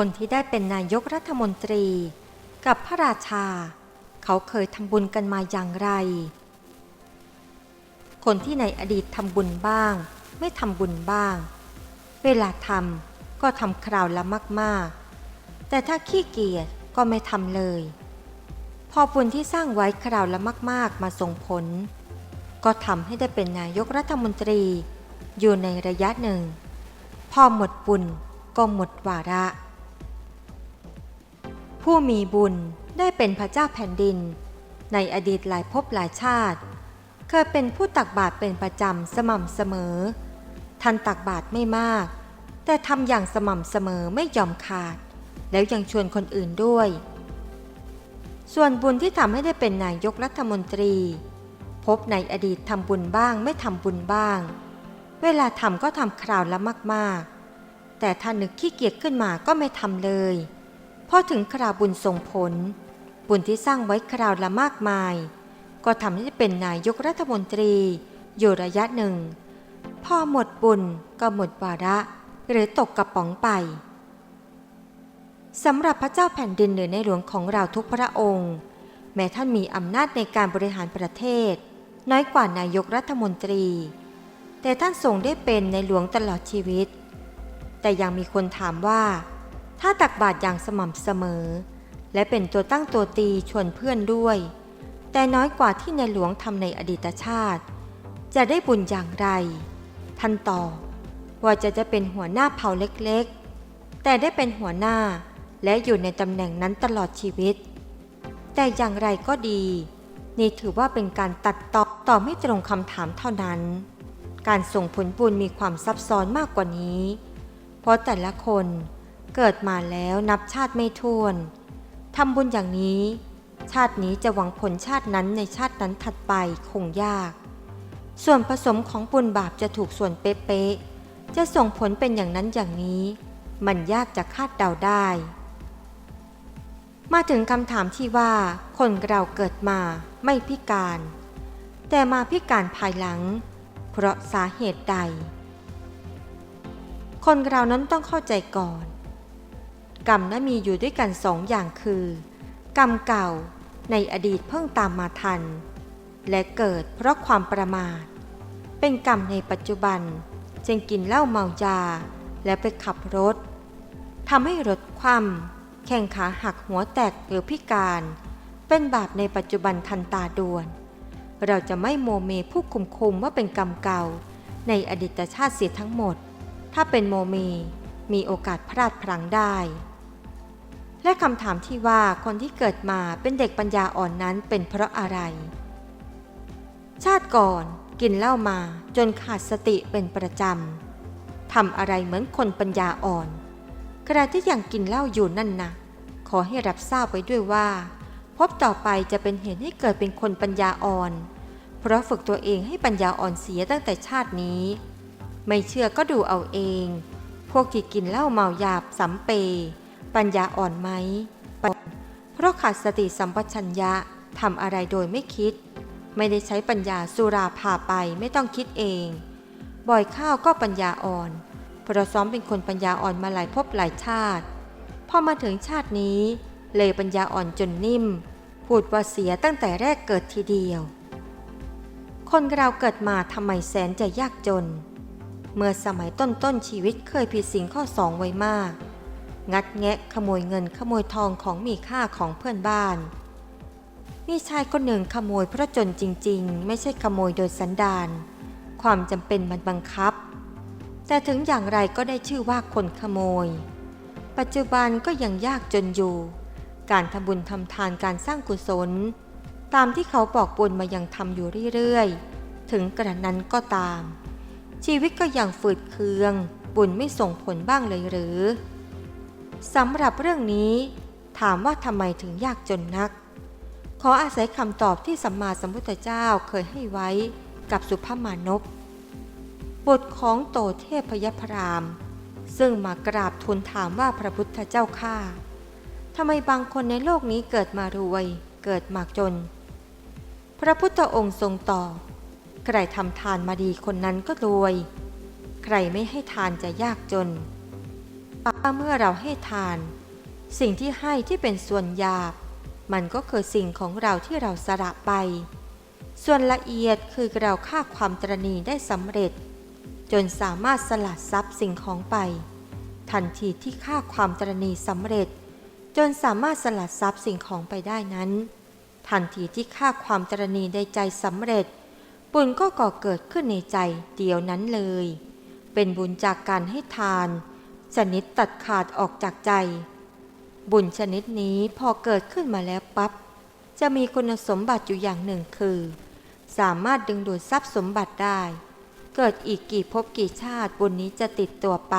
คนที่ได้เป็นนายกรัฐมนตรี กับพระราชา เขาเคยทำบุญกันมาอย่างไร คนที่ในอดีตทำบุญบ้าง ไม่ทำบุญบ้าง เวลาทำก็ทำคราวละมากๆ แต่ถ้าขี้เกียจก็ไม่ทำเลย พอบุญที่สร้างไว้คราวละมากๆ มาส่งผล ก็ทำให้ได้เป็นนายกรัฐมนตรี อยู่ในระยะหนึ่ง พอหมดบุญก็หมดวาระ ผู้มีบุญได้เป็นพระเจ้าแผ่นดิน ในอดีตหลายภพหลายชาติ เคยเป็นผู้ตักบาตรเป็นประจำสม่ำเสมอ ท่านตักบาตรไม่มาก แต่ทำอย่างสม่ำเสมอไม่ยอมขาด แล้วยังชวนคนอื่นด้วย ส่วนบุญที่ทำให้ได้เป็นนายกรัฐมนตรี พบในอดีตทำบุญบ้างไม่ทำบุญบ้าง เวลาทำก็ทำคราวละมากๆ แต่ถ้านึกขี้เกียจขึ้นมาก็ไม่ทำเลย พอถึงคราวบุญส่งผล บุญที่สร้างไว้คราวละมากมาย ก็ทำให้เป็นนายกรัฐมนตรี อยู่ระยะหนึ่ง พอหมดบุญก็หมดวาระ หรือตกกระป๋องไปสำหรับพระเจ้าแผ่นดินหรือในหลวงของเราทุกพระองค์ แม้ท่านมีอำนาจในการบริหารประเทศ น้อยกว่านายกรัฐมนตรี แต่ท่านทรงได้เป็นในหลวงตลอดชีวิต แต่ยังมีคนถามว่า ถ้าตักบาตรอย่างสม่ำเสมอ และเป็นตัวตั้งตัวตีชวนเพื่อนด้วย แต่น้อยกว่าที่ในหลวงทำในอดีตชาติ จะได้บุญอย่างไร ท่านตอบว่าจะจะเป็นหัวหน้าเผ่าเล็กๆ แต่ได้เป็นหัวหน้าและอยู่ในตำแหน่งนั้นตลอดชีวิต แต่อย่างไรก็ดี นี่ถือว่าเป็นการตัดต่อต่อไม่ตรงคำถามเท่านั้น การส่งผลบุญมีความซับซ้อนมากกว่านี้ เพราะแต่ละคน เกิดมาแล้วนับชาติไม่ถ้วนทำบุญอย่างนี้ ชาตินี้จะหวังผลชาตินั้นในชาตินั้นถัดไปคงยาก ส่วนผสมของบุญบาปจะถูกส่วนเป๊ะๆจะส่งผลเป็นอย่างนั้นอย่างนี้ มันยากจะคาดเดาได้ มาถึงคำถามที่ว่า คนเราเกิดมาไม่พิการ แต่มาพิการภายหลัง เพราะสาเหตุใด คนเรานั้นต้องเข้าใจก่อน กรรมนั้นมีอยู่ด้วยกันสองอย่างคือ กรรมเก่าในอดีตเพิ่งตามมาทัน และเกิดเพราะความประมาท เป็นกรรมในปัจจุบันจึงกินเหล้าเมายา และไปขับรถทำให้รถคว่ำแข้งขาหักหัวแตกหรือพิการ เป็นบาปในปัจจุบันทันตาด่วน เราจะไม่โมเมผู้คุมคุมว่าเป็นกรรมเก่า ในอดีตชาติเสียทั้งหมด ถ้าเป็นโมเมมีโอกาสพลาดพลั้งได้ และคำถามที่ว่าคนที่เกิดมาเป็นเด็กปัญญาอ่อนนั้นเป็นเพราะอะไร ชาติก่อนกินเหล้ามาจนขาดสติเป็นประจำทำอะไรเหมือนคนปัญญาอ่อนขณะที่ยังกินเหล้าอยู่นั่นนะขอให้รับทราบไว้ด้วยว่า พบต่อไปจะเป็นเหตุให้เกิดเป็นคนปัญญาอ่อน เพราะฝึกตัวเองให้ปัญญาอ่อนเสียตั้งแต่ชาตินี้ ไม่เชื่อก็ดูเอาเอง พวกที่กินเหล้าเมาหยาบสำเป ปัญญาอ่อนไหม เพราะขาดสติสัมปชัญญะทำอะไรโดยไม่คิด ไม่ได้ใช้ปัญญาสุราพาไปไม่ต้องคิดเอง บ่อยข้าวก็ปัญญาอ่อนเพราะซ้อมเป็นคนปัญญาอ่อนมาหลายภพหลายชาติ พอมาถึงชาตินี้ เลยปัญญาอ่อนจนนิ่ม พูดว่าเสียตั้งแต่แรกเกิดทีเดียว คนเราเกิดมาทำไมแสนจะยากจน เมื่อสมัยต้นต้นชีวิตเคยผิดสิงข้อสองไว้มาก งัดแงะขโมยเงินขโมยทองของมีค่าของเพื่อนบ้าน มีชายคนหนึ่งขโมยเพราะจนจริง ๆ ไม่ใช่ขโมยโดยสันดาน ความจำเป็นมันบังคับ แต่ถึงอย่างไรก็ได้ชื่อว่าคนขโมย ปัจจุบันก็ยังยากจนอยู่ การทำบุญทำทานการสร้างกุศล ตามที่เขาบอกบุญมายังทำอยู่เรื่อยๆ ถึงกระนั้นก็ตาม ชีวิตก็ยังฝืดเคือง บุญไม่ส่งผลบ้างเลยหรือ สำหรับเรื่องนี้ ถามว่าทำไมถึงยากจนนัก ขออาศัยคำตอบที่สัมมาสัมพุทธเจ้าเคยให้ไว้กับสุภมานพบทของโตเทพพยพราม ซึ่งมากราบทูลถามว่าพระพุทธเจ้าข้าทำไมบางคนในโลกนี้เกิดมารวย เกิดมาจน พระพุทธองค์ทรงตอบใครทำทานมาดีคนนั้นก็รวย ใครไม่ให้ทานจะยากจน ว่าเมื่อเราให้ทาน สิ่งที่ให้ที่เป็นส่วนหยาบ มันก็คือสิ่งของเราที่เราสละไป ส่วนละเอียดคือเราฆ่าความตรณีได้สำเร็จ จนสามารถสลัดทรัพย์สิ่งของไป ทันทีที่ฆ่าความตรณีสำเร็จ จนสามารถสลัดทรัพย์สิ่งของไปได้นั้น ทันทีที่ฆ่าความตรณีในใจสำเร็จ บุญก็ก่อเกิดขึ้นในใจเดียวนั้นเลย เป็นบุญจากการให้ทาน ชนิดตัดขาดออกจากใจ บุญชนิดนี้พอเกิดขึ้นมาแล้วปับ๊บจะมีคุณสมบัติอยู่อย่างหนึ่งคือ สามารถดึงดูดทรัพย์สมบัติได้ เกิดอีกกี่ภพกี่ชาติบุญนี้จะติดตัวไป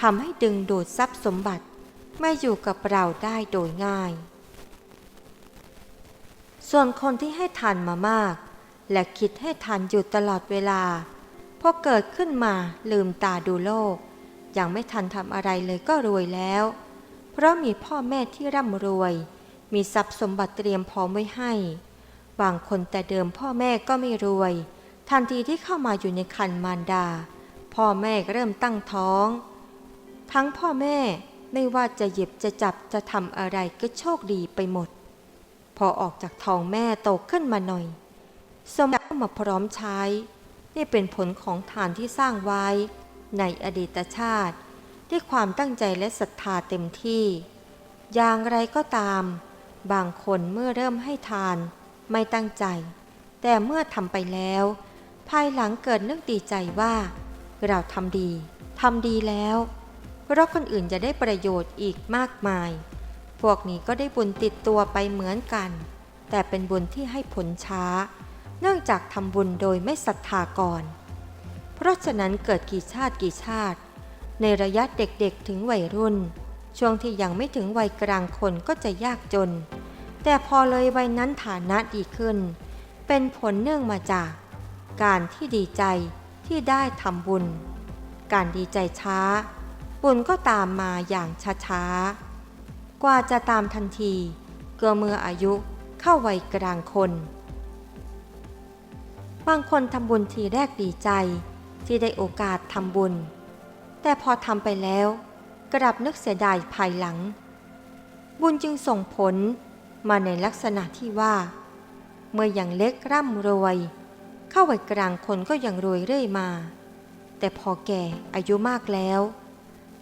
ทำให้ดึงดูดทรัพย์สมบัติไม่อยู่กับเราได้โดยง่าย ส่วนคนที่ให้ทานมามาก และคิดให้ทานอยู่ตลอดเวลาพอเกิดขึ้นมาลืมตาดูโลก ยังไม่ทันทำอะไรเลยก็รวยแล้ว เพราะมีพ่อแม่ที่ร่ำรวย มีทรัพย์สมบัติเตรียมพร้อมไว้ให้ บางคนแต่เดิมพ่อแม่ก็ไม่รวย ทันทีที่เข้ามาอยู่ในคันมารดา พ่อแม่เริ่มตั้งท้อง ทั้งพ่อแม่ไม่ว่าจะหยิบจะจับจะทำอะไรก็โชคดีไปหมด พอออกจากท้องแม่โตขึ้นมาหน่อย สมบัติมาพร้อมใช้ นี่เป็นผลของทานที่สร้างไว้ ในอดีตชาติ ด้วยความตั้งใจและศรัทธาเต็มที่ อย่างไรก็ตาม บางคนเมื่อเริ่มให้ทาน ไม่ตั้งใจ แต่เมื่อทำไปแล้ว ภายหลังเกิดนึกดีใจว่า เราทำดีทำดีแล้วเพราะคนอื่นจะได้ประโยชน์อีกมากมาย พวกนี้ก็ได้บุญติดตัวไปเหมือนกัน แต่เป็นบุญที่ให้ผลช้า เนื่องจากทำบุญโดยไม่ศรัทธาก่อน เพราะฉะนั้นเกิดกี่ชาติกี่ชาติ ในระยะเด็กๆถึงวัยรุ่น ช่วงที่ยังไม่ถึงวัยกลางคนก็จะยากจน แต่พอเลยวัยนั้นฐานะดีขึ้น เป็นผลเนื่องมาจาก การที่ดีใจที่ได้ทำบุญ การดีใจช้า บุญก็ตามมาอย่างช้าๆ กว่าจะตามทันทีเก็เมื่ออายุเข้าวัยกลางคน บางคนทำบุญทีแรกดีใจ ที่ได้โอกาสทำบุญ แต่พอทำไปแล้ว กลับนึกเสียดายภายหลัง บุญจึงส่งผลมาในลักษณะที่ว่า เมื่ออย่างเล็กร่ำรวย เข้าวัยกลางคนก็ยังรวยเรื่อยมา แต่พอแก่อายุมากแล้ว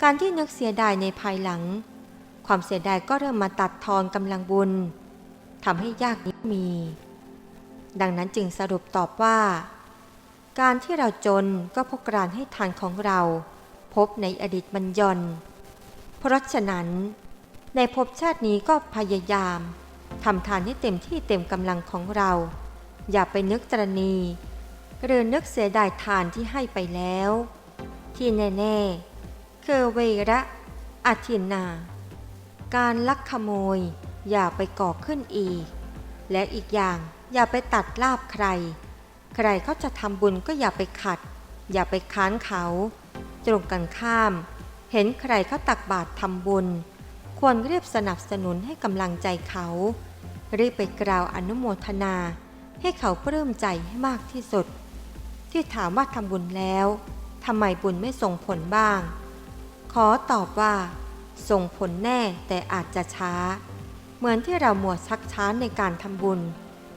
การที่นึกเสียดายในภายหลัง ความเสียดายก็เริ่มมาตัดทอนกำลังบุญทำให้ยากนี้มี ดังนั้นจึงสรุปตอบว่า การที่เราจนก็เพราะการให้ทานของเรา พบในอดีตมันย่อน เพราะฉะนั้น ในภพชาตินี้ก็พยายามทำทานให้เต็มที่เต็มกำลังของเรา อย่าไปนึกตรณีหรือนึกเสียดายทานที่ให้ไปแล้ว ที่แน่ๆคือเวระอาทินนาการลักขโมยอย่าไปก่อขึ้นอีก และอีกอย่างอย่าไปตัดลาบใคร ใครเขาจะทำบุญก็อย่าไปขัด อย่าไปค้านเขา ตรงกันข้าม เห็นใครเขาตักบาตรทำบุญ ควรรีบสนับสนุนให้กำลังใจเขา รีบไปกล่าวอนุโมทนา ให้เขาปลื้มใจให้มากที่สุด ที่ถามว่าทำบุญแล้วทำไมบุญไม่ส่งผลบ้าง ขอตอบว่า ส่งผลแน่แต่อาจจะช้า เหมือนที่เราหมวดชักช้าในการทำบุญ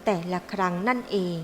แต่ละครั้งนั่นเอง